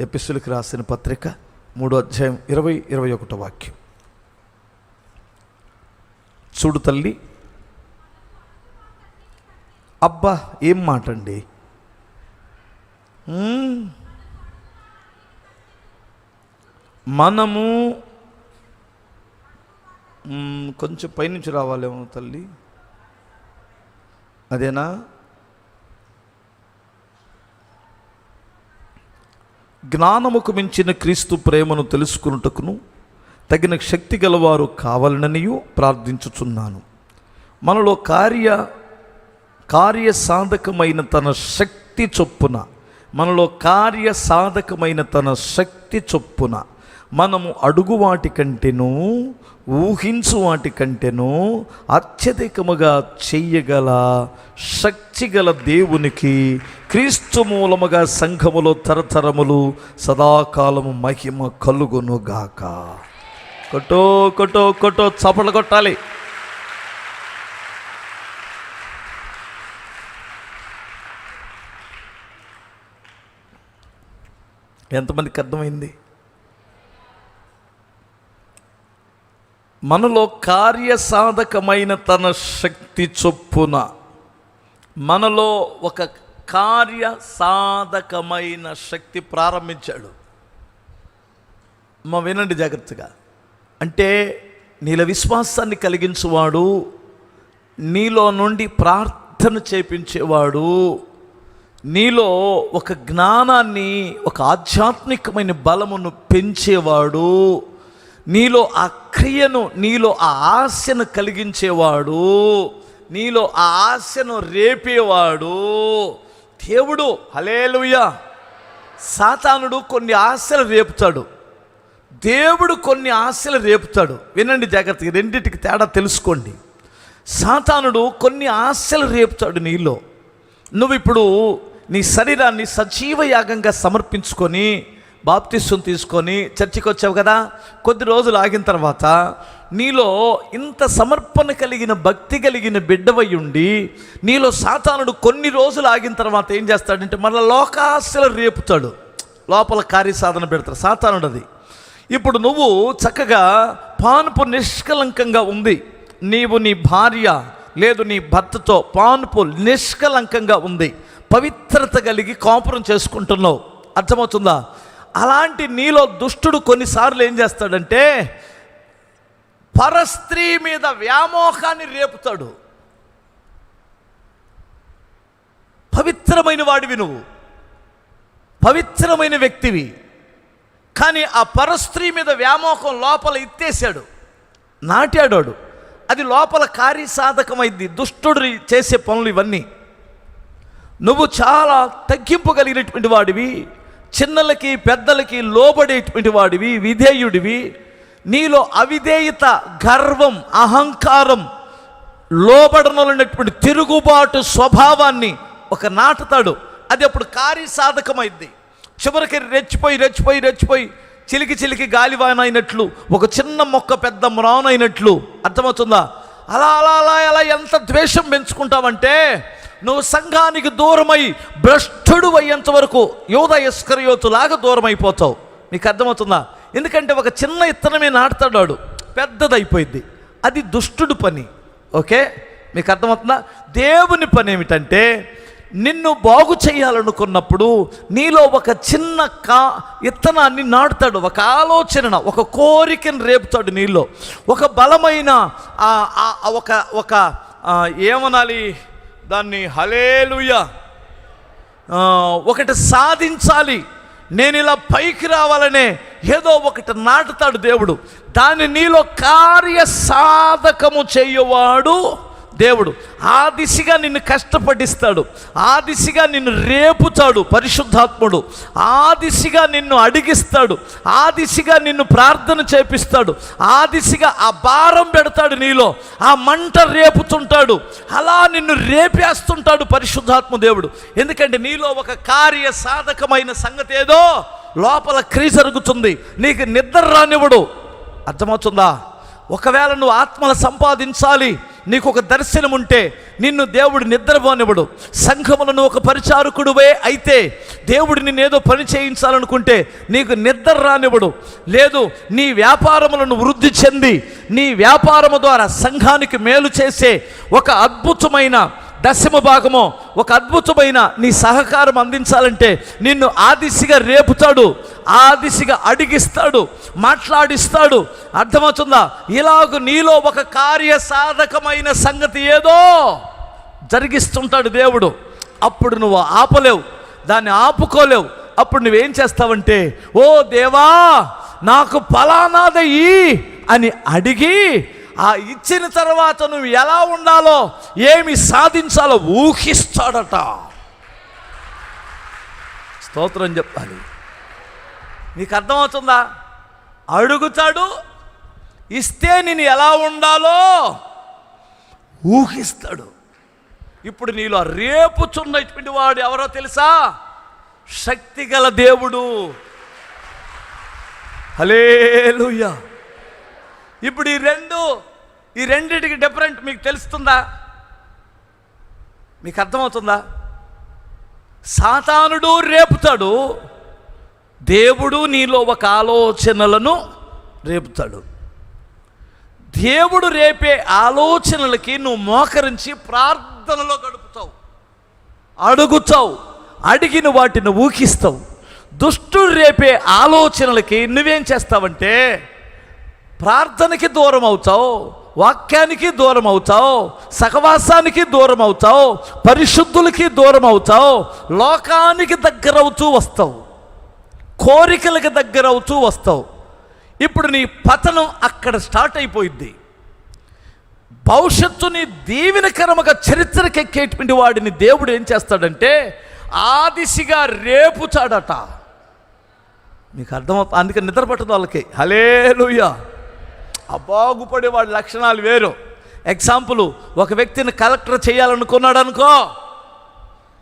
ఎపిసులకు రాసిన పత్రిక మూడో అధ్యాయం ఇరవై ఇరవై ఒకటో వాక్యం. చూడు తల్లి అబ్బా ఏం మాట అండి మనము కొంచెం పైనుంచి రావాలేమో తల్లి. అదేనా? జ్ఞానముకు మించిన క్రీస్తు ప్రేమను తెలుసుకున్నటకును తగిన శక్తి గలవారు కావాలననియు ప్రార్థించుచున్నాను. మనలో కార్య కార్య సాధకమైన తన శక్తి చొప్పున మనలో కార్య సాధకమైన తన శక్తి చొప్పున మనము అడుగు వాటి కంటేను ఊహించు వాటి కంటేను అత్యధికముగా చెయ్యగల శక్తి గల దేవునికి క్రీస్తు మూలముగా సంఘములో తరతరములు సదాకాలము మహిమ కలుగునుగాక. కొట్టో కొట్టో కొట్టో చపలు కొట్టాలి. ఎంతమందికి అర్థమైంది? మనలో కార్యసాధకమైన తన శక్తి చొప్పున మనలో ఒక కార్య సాధకమైన శక్తి ప్రారంభించాడు. మా వినండి జాగ్రత్తగా. అంటే నీల విశ్వాసాన్ని కలిగించేవాడు నీలో నుండి ప్రార్థన చేపించేవాడు నీలో ఒక జ్ఞానాన్ని ఒక ఆధ్యాత్మికమైన బలమును పెంచేవాడు నీలో ఆ క్రియను నీలో ఆ ఆశను కలిగించేవాడు నీలో ఆ ఆశను రేపేవాడు. దేవుడు హలేలుయా సాతానుడు కొన్ని ఆశలు రేపుతాడు. దేవుడు కొన్ని ఆశలు రేపుతాడు. వినండి జాగ్రత్తగా రెండింటికి తేడా తెలుసుకోండి. సాతానుడు కొన్ని ఆశలు రేపుతాడు నీలో. నువ్వు ఇప్పుడు నీ శరీరాన్ని సజీవ యాగంగా సమర్పించుకొని బాప్తిస్వం తీసుకొని చర్చికి వచ్చావు కదా? కొద్ది రోజులు ఆగిన తర్వాత నీలో ఇంత సమర్పణ కలిగిన భక్తి కలిగిన బిడ్డవై ఉండి నీలో సాతానుడు కొన్ని రోజులు ఆగిన తర్వాత ఏం చేస్తాడంటే మళ్ళీ లోకాశలు రేపుతాడు. లోపల కార్యసాధన పెడతాడు. సాతానుడు అది ఇప్పుడు నువ్వు చక్కగా పానుపు నిష్కలంకంగా ఉంది. నీవు నీ భార్య లేదు నీ భర్తతో పానుపు నిష్కలంకంగా ఉంది. పవిత్రత కలిగి కాపురం చేసుకుంటున్నావు. అర్థమవుతుందా? అలాంటి నీలో దుష్టుడు కొన్నిసార్లు ఏం చేస్తాడంటే పరస్త్రీ మీద వ్యామోహాన్ని రేపుతాడు. పవిత్రమైన వాడివి నువ్వు. పవిత్రమైన వ్యక్తివి. కానీ ఆ పరస్త్రీ మీద వ్యామోహం లోపల ఇత్తేసాడు నాటాడాడు అది లోపల కార్యసాధకమైంది. దుష్టుడు చేసే పనులు ఇవన్నీ. నువ్వు చాలా తగ్గింపు కలిగినటువంటి వాడివి. చిన్నలకి పెద్దలకి లోబడేటువంటి వాడివి విధేయుడివి. నీలో అవిధేయత గర్వం అహంకారం లోబడనటువంటి తిరుగుబాటు స్వభావాన్ని ఒక నాటుతాడు. అది అప్పుడు కార్యసాధకమైంది చివరికి రెచ్చిపోయి రెచ్చిపోయి రెచ్చిపోయి చిలికి చిలికి గాలివాన అయినట్లు ఒక చిన్న మొక్క పెద్ద మ్రానైనట్లు. అర్థమవుతుందా? అలా అలా అలా అలా ఎంత ద్వేషం పెంచుకుంటామంటే నువ్వు సంఘానికి దూరమై భ్రష్టుడు అయ్యేంత వరకు యోధ ఇస్కరయోతులాగా దూరం అయిపోతావు నీకు అర్థమవుతుందా? ఎందుకంటే ఒక చిన్న ఇత్తనమే నాటుతాడు. వాడు పెద్దదైపోయింది అది దుష్టుడు పని. ఓకే? మీకు అర్థమవుతుందా? దేవుని పని ఏమిటంటే నిన్ను బాగు చేయాలనుకున్నప్పుడు నీలో ఒక చిన్న కా ఇత్తనాన్ని నాటుతాడు. ఒక ఆలోచన ఒక కోరికను రేపుతాడు నీలో. ఒక బలమైన ఆ, ఒక ఒక ఏమనాలి? దాన్ని హలేలుయ ఒకటి సాధించాలి. నేను ఇలా పైకి రావాలనే ఏదో ఒకటి నాటుతాడు దేవుడు. దాన్ని నీలో కార్య సాధకము చేయవాడు దేవుడు ఆ దిశగా నిన్ను కష్టపడిస్తాడు ఆ దిశగా నిన్ను రేపుతాడు పరిశుద్ధాత్ముడు ఆ దిశగా నిన్ను అడిగిస్తాడు ఆ దిశగా నిన్ను ప్రార్థన చేపిస్తాడు ఆ దిశగా ఆ భారం పెడతాడు నీలో ఆ మంట రేపుతుంటాడు అలా నిన్ను రేపేస్తుంటాడు పరిశుద్ధాత్మ దేవుడు. ఎందుకంటే నీలో ఒక కార్య సాధకమైన సంగతి ఏదో లోపల క్రియ జరుగుతుంది నీకు నిద్ర రానివ్వడు. అర్థమవుతుందా? ఒకవేళ నువ్వు ఆత్మలు సంపాదించాలి నీకు ఒక దర్శనం ఉంటే నిన్ను దేవుడు నిద్రపోనివ్వడు. సంఘములను ఒక పరిచారకుడువే అయితే దేవుడు నిన్నేదో పని చేయించాలనుకుంటే నీకు నిద్ర రానివ్వడు. లేదు నీ వ్యాపారములను వృద్ధి చెంది నీ వ్యాపారము ద్వారా సంఘానికి మేలు చేసే ఒక అద్భుతమైన దశమ భాగము ఒక అద్భుతమైన నీ సహకారం అందించాలంటే నిన్ను ఆ దిశగా రేపుతాడు ఆ దిశగా అడిగిస్తాడు మాట్లాడిస్తాడు. అర్థమవుతుందా? ఇలాగ నీలో ఒక కార్య సాధకమైన సంగతి ఏదో జరిగిస్తుంటాడు దేవుడు. అప్పుడు నువ్వు ఆపలేవు దాన్ని ఆపుకోలేవు. అప్పుడు నువ్వేం చేస్తావంటే ఓ దేవా నాకు ఫలానాదయ్యి అని అడిగి ఆ ఇచ్చిన తర్వాత నువ్వు ఎలా ఉండాలో ఏమి సాధించాలో ఊహిస్తాడట. స్తోత్రం చెప్పాలి. నీకు అర్థమవుతుందా? అడుగుతాడు ఇస్తే నేను ఎలా ఉండాలో ఊహిస్తాడు. ఇప్పుడు నీలో రేపుచున్నటువంటి వాడు ఎవరో తెలుసా? శక్తిగల దేవుడు. హలేలుయ్యా ఇప్పుడు ఈ రెండు ఈ రెండింటికి డిఫరెంట్ మీకు తెలుస్తుందా? మీకు అర్థమవుతుందా? సాతానుడు రేపుతాడు దేవుడు నీలో ఒక ఆలోచనలను రేపుతాడు. దేవుడు రేపే ఆలోచనలకి నువ్వు మోకరించి ప్రార్థనలో గడుపుతావు. అడుగుతావు అడిగిన వాటిని ఊహిస్తావు. దుష్టుడు రేపే ఆలోచనలకి నువ్వేం చేస్తావంటే ప్రార్థనకి దూరం అవుతావు వాక్యానికి దూరం అవుతావు సహవాసానికి దూరం అవుతావు పరిశుద్ధులకి దూరం అవుతావు లోకానికి దగ్గరవుతూ వస్తావు కోరికలకు దగ్గరవుతూ వస్తావు. ఇప్పుడు నీ పతనం అక్కడ స్టార్ట్ అయిపోయింది భవిష్యత్తుని దీవెనకరముగా చరిత్రకెక్కేటువంటి వాడిని దేవుడు ఏం చేస్తాడంటే ఆ దిశగా రేపుతాడట. మీకు అర్థమవుతుంది అందుకే నిద్ర పట్టదు వాళ్ళకి. హలేలుయ్యా ఆ బాగుపడే వాడి లక్షణాలు వేరు. ఎగ్జాంపుల్ ఒక వ్యక్తిని కలెక్టర్ చేయాలనుకున్నాడు అనుకో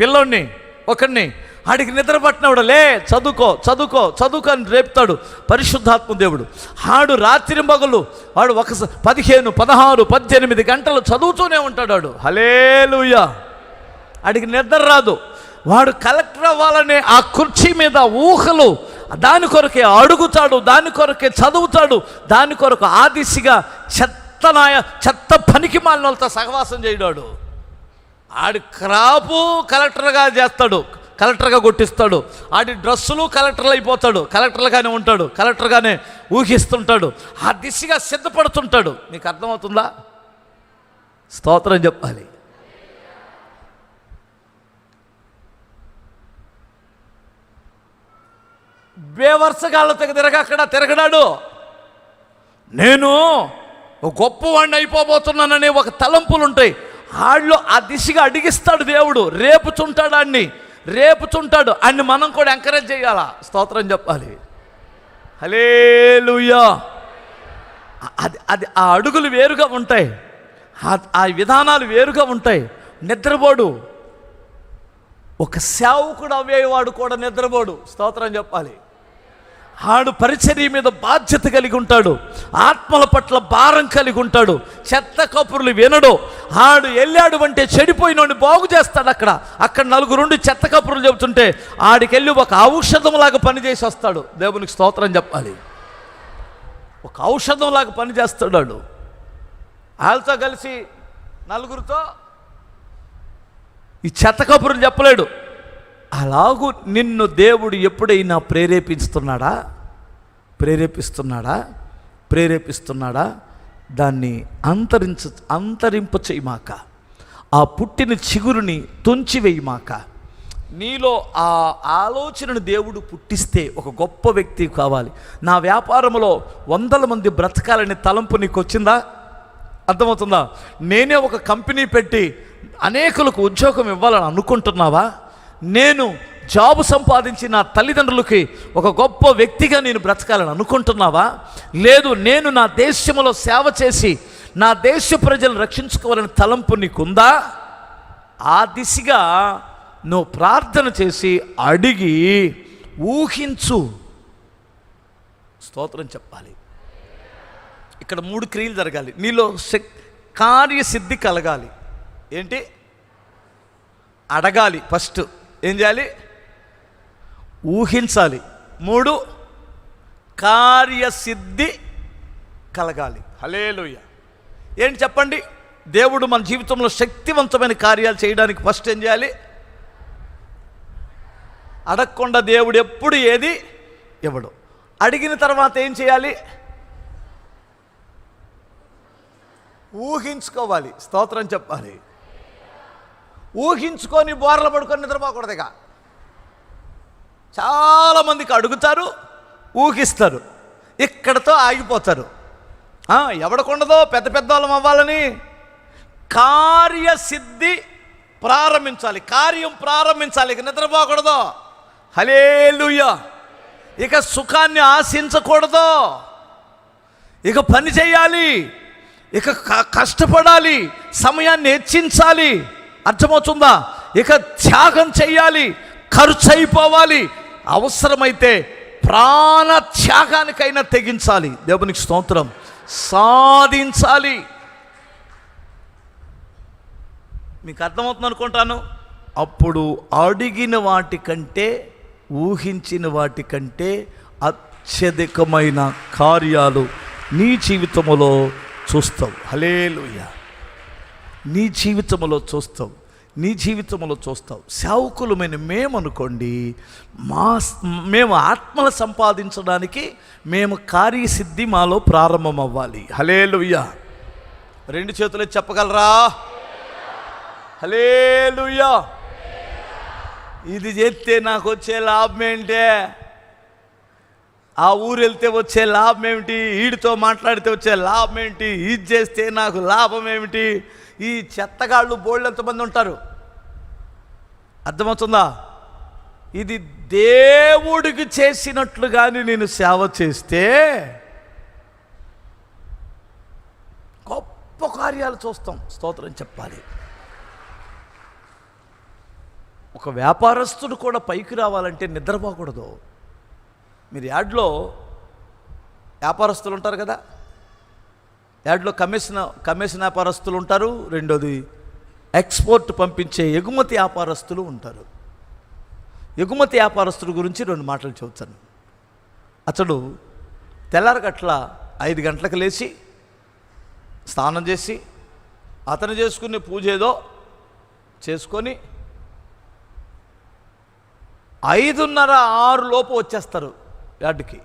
పిల్లోడిని ఒకడిని ఆడికి నిద్ర పట్టినవాడు లే చదువుకో చదువుకో చదువుకో అని రేపుతాడు పరిశుద్ధాత్మ దేవుడు. ఆడు రాత్రి మగలు వాడు ఒక స- పదిహేను పదహారు పద్దెనిమిది గంటలు చదువుతూనే ఉంటాడు వాడు. హలేలుయ్యా ఆడికి నిద్ర రాదు. వాడు కలెక్టర్ అవ్వాలనే ఆ కుర్చీ మీద ఊహలు దాని కొరకే అడుగుతాడు దాని కొరకే చదువుతాడు దాని కొరకు ఆ దిశగా చెత్త నాయ చెత్త పనికి మాలినోళ్ళతో సహవాసం చేయడాడు. ఆడి క్రాపు కలెక్టర్గా చేస్తాడు కలెక్టర్గా కొట్టిస్తాడు. ఆడి డ్రెస్సులు కలెక్టర్లు అయిపోతాడు కలెక్టర్లుగానే ఉంటాడు కలెక్టర్గానే ఊహిస్తుంటాడు. ఆ దిశగా సిద్ధపడుతుంటాడు. నీకు అర్థమవుతుందా? స్తోత్రం చెప్పాలి. బేవర్సగాళ్ళతో తిరగ అక్కడ తిరగడాడు. నేను ఒక గొప్పవాడిని అయిపోబోతున్నాననే ఒక తలంపులు ఉంటాయి ఆళ్ళు ఆ దిశగా అడిగిస్తాడు దేవుడు రేపుచుంటాడు అన్ని? రేపుచుంటాడు. అన్ని మనం కూడా ఎంకరేజ్ చేయాలా? స్తోత్రం చెప్పాలి. హలేలుయా అది అది ఆ అడుగులు వేరుగా ఉంటాయి. ఆ- ఆ విధానాలు వేరుగా ఉంటాయి. నిద్రపోడు. ఒక సేవకుడు అవ్వేవాడు కూడా నిద్రపోడు. స్తోత్రం చెప్పాలి. ఆడు పరిచర్య మీద బాధ్యత కలిగి ఉంటాడు. ఆత్మల పట్ల భారం కలిగి ఉంటాడు. చెత్త కపురులు వినడు. ఆడు వెళ్ళాడు అంటే చెడిపోయినోడిని బాగు చేస్తాడు అక్కడ. అక్కడ నలుగురుండి చెత్త కపురులు చెబుతుంటే ఆడికెళ్ళి ఒక ఔషధంలాగా పనిచేసి వస్తాడు. దేవునికి స్తోత్రం చెప్పాలి. ఒక ఔషధంలాగా పనిచేస్తాడు ఆడు వాళ్ళతో కలిసి నలుగురితో ఈ చెత్త కబుర్లు చెప్పలేడు. అలాగూ నిన్ను దేవుడు ఎప్పుడైనా ప్రేరేపిస్తున్నాడా? ప్రేరేపిస్తున్నాడా? ప్రేరేపిస్తున్నాడా? దాన్ని అంతరించ అంతరింప చేయమాక. ఆ పుట్టిన చిగురుని తుంచివేయమాక. నీలో ఆ ఆలోచనను దేవుడు పుట్టిస్తే ఒక గొప్ప వ్యక్తి కావాలి. నా వ్యాపారంలో వందల మంది బ్రతకాలనే తలంపు నీకు వచ్చిందా అర్థమవుతుందా? నేనే ఒక కంపెనీ పెట్టి అనేకులకు ఉద్యోగం ఇవ్వాలని అనుకుంటున్నావా? నేను జాబు సంపాదించి నా తల్లిదండ్రులకి ఒక గొప్ప వ్యక్తిగా నేను బ్రతకాలని అనుకుంటున్నావా? లేదు నేను నా దేశంలో సేవ చేసి నా దేశ ప్రజలను రక్షించుకోవాలని తలంపు నీకుందా? ఆ దిశగా నువ్వు ప్రార్థన చేసి అడిగి ఊహించు. స్తోత్రం చెప్పాలి. ఇక్కడ మూడు క్రియలు జరగాలి. నీలో శక్ కార్యసిద్ధి కలగాలి. ఏంటి? అడగాలి ఫస్ట్. ఏం చేయాలి? ఊహించాలి. మూడు కార్యసిద్ధి కలగాలి. హలేలుయ్య ఏంటి చెప్పండి? దేవుడు మన జీవితంలో శక్తివంతమైన కార్యాలు చేయడానికి ఫస్ట్ ఏం చేయాలి? అడగకుండా దేవుడు ఎప్పుడు ఏది ఇవ్వడు. అడిగిన తర్వాత ఏం చేయాలి? ఊహించుకోవాలి. స్తోత్రం చెప్పాలి. ఊహించుకొని బోర్ల పడుకొని నిద్రపోకూడదు ఇక చాలామందికి అడుగుతారు ఊహిస్తారు. ఇక్కడతో ఆగిపోతారు. ఎవడకుండదో పెద్ద పెద్ద వాళ్ళం అవ్వాలని కార్యసిద్ధి ప్రారంభించాలి కార్యం ప్రారంభించాలి ఇక నిద్రపోకూడదు. హలేలుయ్య ఇక సుఖాన్ని ఆశించకూడదు. ఇక పని చేయాలి ఇక కష్టపడాలి సమయాన్ని హెచ్చించాలి. అర్థమవుతుందా? ఇక త్యాగం చేయాలి ఖర్చు అయిపోవాలి అవసరమైతే ప్రాణ త్యాగానికైనా తెగించాలి. దేవునికి స్తోత్రం. సాధించాలి. మీకు అర్థమవుతుంది అనుకుంటాను? అప్పుడు అడిగిన వాటికంటే ఊహించిన వాటికంటే అత్యధికమైన కార్యాలు నీ జీవితంలో చూస్తావు. హలేలుయ నీ జీవితంలో చూస్తావు నీ జీవితంలో చూస్తావు సేవకులమైన మేమనుకోండి మా మేము ఆత్మలు సంపాదించడానికి మేము కార్యసిద్ధి మాలో ప్రారంభం అవ్వాలి హలేలుయ్య రెండు చేతులు చెప్పగలరా? హలేలుయ్యా ఇది చేస్తే నాకు వచ్చే లాభం ఏంటే? ఆ ఊరు వెళ్తే వచ్చే లాభం ఏమిటి వీడితో మాట్లాడితే వచ్చే లాభం ఏంటి ఇది చేస్తే నాకు లాభం ఏమిటి ఈ చెత్తగాళ్ళు బోళ్ళు ఎంతమంది ఉంటారు? అర్థమవుతుందా? ఇది దేవుడికి చేసినట్లు కానీ నేను సేవ చేస్తే గొప్ప కార్యాలు చూస్తాం. స్తోత్రం చెప్పాలి. ఒక వ్యాపారస్తుడు కూడా పైకి రావాలంటే నిద్రపోకూడదు మీరు యాడ్లో వ్యాపారస్తులు ఉంటారు కదా? యాడ్లో కమిషన్ కమిషన్ వ్యాపారస్తులు ఉంటారు రెండోది ఎక్స్పోర్ట్ పంపించే ఎగుమతి వ్యాపారస్తులు ఉంటారు. ఎగుమతి వ్యాపారస్తుల గురించి రెండు మాటలు చెబుతాను. అతడు తెల్లారగట్ల ఐదు గంటలకు లేచి స్నానం చేసి అతను చేసుకునే పూజ ఏదో చేసుకొని ఐదున్నర ఆరు లోపు వచ్చేస్తారు. యార్డ్కి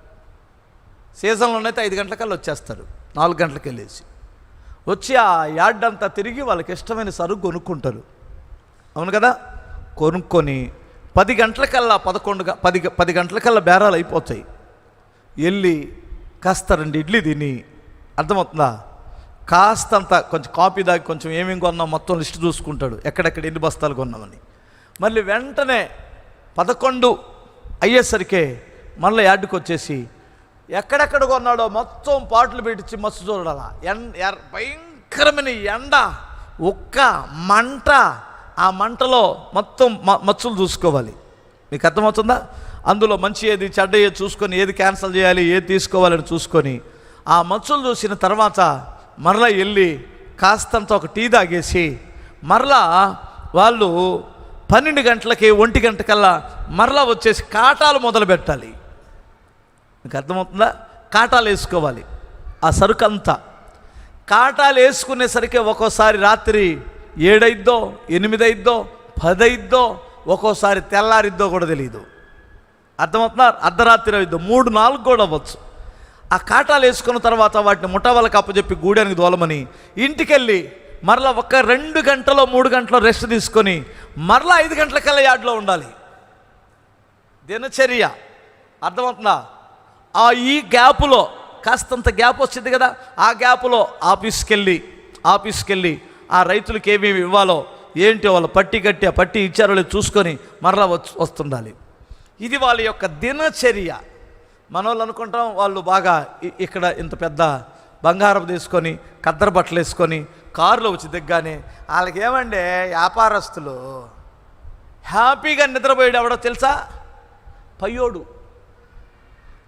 సీజన్లోనైతే ఐదు గంటలకల్లా వచ్చేస్తారు. నాలుగు గంటలకు వెళ్ళేసి వచ్చి ఆ యార్డ్ అంతా తిరిగి వాళ్ళకి ఇష్టమైన సరుకు కొనుక్కుంటారు. అవును కదా? కొనుక్కొని పది గంటలకల్లా పదకొండు పది పది గంటలకల్లా బేరాలు అయిపోతాయి. వెళ్ళి కాస్త రెండు ఇడ్లీ తిని అర్థమవుతుందా? కాస్తంత కొంచెం కాపీ దాగి కొంచెం ఏమేమి కొన్నాం మొత్తం లిస్ట్ చూసుకుంటాడు. ఎక్కడెక్కడ ఎన్ని బస్తాలు కొన్నామని. మళ్ళీ వెంటనే పదకొండు అయ్యేసరికే మళ్ళీ యార్డుకి వచ్చేసి ఎక్కడెక్కడ కొన్నాడో మొత్తం పాటలు పెట్టించి మస్తు చూడాల. ఎన్ భయంకరమైన ఎండ ఉక్క మంట ఆ మంటలో మొత్తం మ- మచ్చులు చూసుకోవాలి మీకు అర్థమవుతుందా? అందులో మంచి ఏది చెడ్డ ఏది చూసుకొని ఏది క్యాన్సిల్ చేయాలి ఏది తీసుకోవాలని చూసుకొని ఆ మచ్చులు చూసిన తర్వాత మరలా వెళ్ళి కాస్తంత ఒక టీ తాగేసి మరలా వాళ్ళు పన్నెండు గంటలకి ఒంటి గంటకల్లా మరలా వచ్చేసి కాటాలు మొదలు పెట్టాలి మీకు అర్థమవుతుందా? కాటాలు వేసుకోవాలి. ఆ సరుకు అంతా కాటాలు వేసుకునేసరికి ఒక్కోసారి రాత్రి ఏడైద్దో ఎనిమిదైద్దో పదైద్దో ఒక్కోసారి తెల్లారిద్దో కూడా తెలియదు అర్థమవుతున్నా అర్ధరాత్రి అయిద్దో మూడు నాలుగు కూడా అవ్వచ్చు. ఆ కాటాలు వేసుకున్న తర్వాత వాటిని ముఠావాళ్ళకి అప్పచెప్పి గూడానికి దోలమని ఇంటికెళ్ళి మరలా ఒక రెండు గంటలో మూడు గంటలో రెస్ట్ తీసుకొని మరలా ఐదు గంటలకల్లా యార్డ్లో ఉండాలి. దినచర్య. అర్థమవుతుందా? ఆ ఈ గ్యాప్లో కాస్తంత గ్యాప్ వచ్చింది కదా ఆ గ్యాప్లో ఆఫీస్కి వెళ్ళి ఆఫీస్కి వెళ్ళి ఆ రైతులకు ఏమేమి ఇవ్వాలో ఏంటి వాళ్ళు పట్టి కట్టి ఆ పట్టి ఇచ్చారో లేదో చూసుకొని మరలా వస్తుండాలి. ఇది వాళ్ళ యొక్క దినచర్య. మన వాళ్ళు అనుకుంటాం వాళ్ళు బాగా ఇక్కడ ఇంత పెద్ద బంగారం తీసుకొని కద్దర బట్టలు వేసుకొని కారులో వచ్చి దిగ్గానే వాళ్ళకి ఏమండి వ్యాపారస్తులు హ్యాపీగా నిద్రపోయాడు ఎవడో తెలుసా? పయ్యోడు.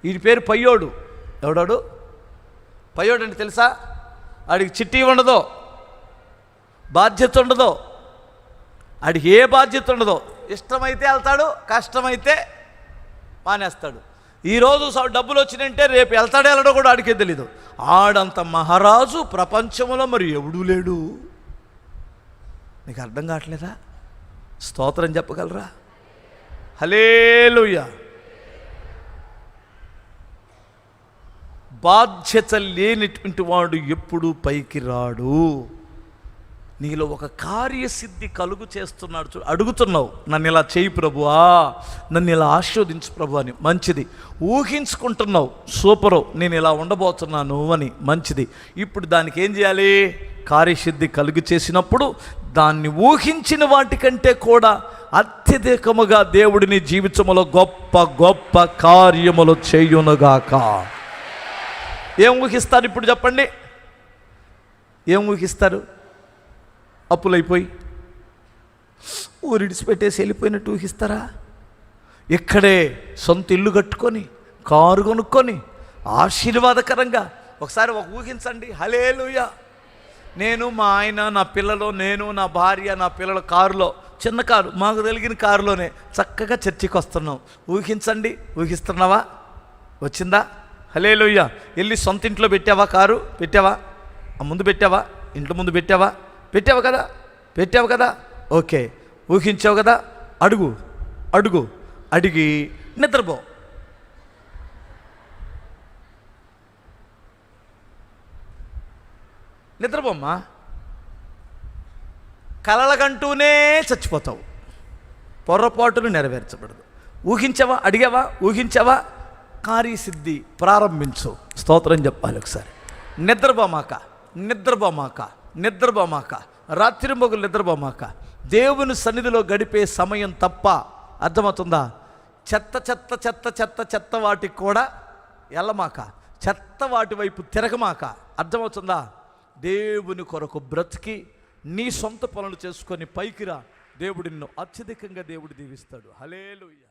వీడి పేరు పయ్యోడు. ఎవడాడు? పయ్యోడు అంటే తెలుసా? ఆడికి చిట్టి ఉండదు బాధ్యత ఉండదు ఆడికి ఏ బాధ్యత ఉండదు ఇష్టమైతే వెళ్తాడు కష్టమైతే మానేస్తాడు. ఈరోజు స- డబ్బులు వచ్చినంటే రేపు వెళ్తాడు వెళ్ళడో కూడా ఆడికే తెలీదు. ఆడంత మహారాజు ప్రపంచంలో మరి ఎవడూ లేడు. నీకు అర్థం కావట్లేదా? స్తోత్రం చెప్పగలరా? హలేలుయ్య బాధ్యత లేనిటువంటి వాడు ఎప్పుడూ పైకి రాడు. నీలో ఒక కార్యసిద్ధి కలుగు చేస్తున్నాడు చూ అడుగుతున్నావు నన్ను ఇలా చేయి ప్రభువా నన్ను ఇలా ఆశీర్వదించు ప్రభు అని మంచిది. ఊహించుకుంటున్నావు సూపరు నేను ఇలా ఉండబోతున్నాను అని మంచిది. ఇప్పుడు దానికి ఏం చేయాలి? కార్యసిద్ధి కలుగు చేసినప్పుడు దాన్ని ఊహించిన వాటికంటే కూడా అత్యధికముగా దేవుడిని జీవితంలో గొప్ప గొప్ప కార్యములు చేయునుగాక. ఏం ఊహిస్తారు ఇప్పుడు చెప్పండి? ఏం ఊహిస్తారు? అప్పులైపోయి. ఊరిడిచిపెట్టేసి వెళ్ళిపోయినట్టు ఊహిస్తారా? ఇక్కడే సొంత ఇల్లు కట్టుకొని కారు కొనుక్కొని ఆశీర్వాదకరంగా ఒకసారి ఒక ఊహించండి. హలేలుయ నేను మా ఆయన నా పిల్లలు నేను నా భార్య నా పిల్లల కారులో చిన్న కారు మాకు తెలిగిన కారులోనే చక్కగా చర్చికి వస్తున్నాం ఊహించండి. ఊహిస్తున్నావా? వచ్చిందా? హలేలుయ్య వెళ్ళి సొంత ఇంట్లో పెట్టావా కారు? పెట్టావా? ఆ ముందు పెట్టావా? ఇంట్లో ముందు పెట్టావా? పెట్టావు కదా? పెట్టావు కదా? ఓకే. ఊహించావు కదా? అడుగు. అడుగు. అడిగి నిద్రపో. నిద్రపోమ్మా. కలలకంటూనే చచ్చిపోతావు. పొరపాటును నెరవేర్చబడదు. ఊహించావా? అడిగావా? ఊహించావా? కార్యసిద్ధి ప్రారంభించు. స్తోత్రం చెప్పాలి ఒకసారి. నిద్రపోమాక నిద్రపోమాక నిద్రపోమాక రాత్రి మొగులు నిద్రపోమాక దేవుని సన్నిధిలో గడిపే సమయం తప్ప అర్థమవుతుందా? చెత్త చెత్త చెత్త చెత్త చెత్త వాటికి కూడా వెళ్ళమాక చెత్త వాటి వైపు తిరగమాక అర్థమవుతుందా? దేవుని కొరకు బ్రతికి నీ సొంత పనులు చేసుకొని పైకిరా దేవుడిన్ను అత్యధికంగా దేవుడు దీవిస్తాడు. హలేలుయ్య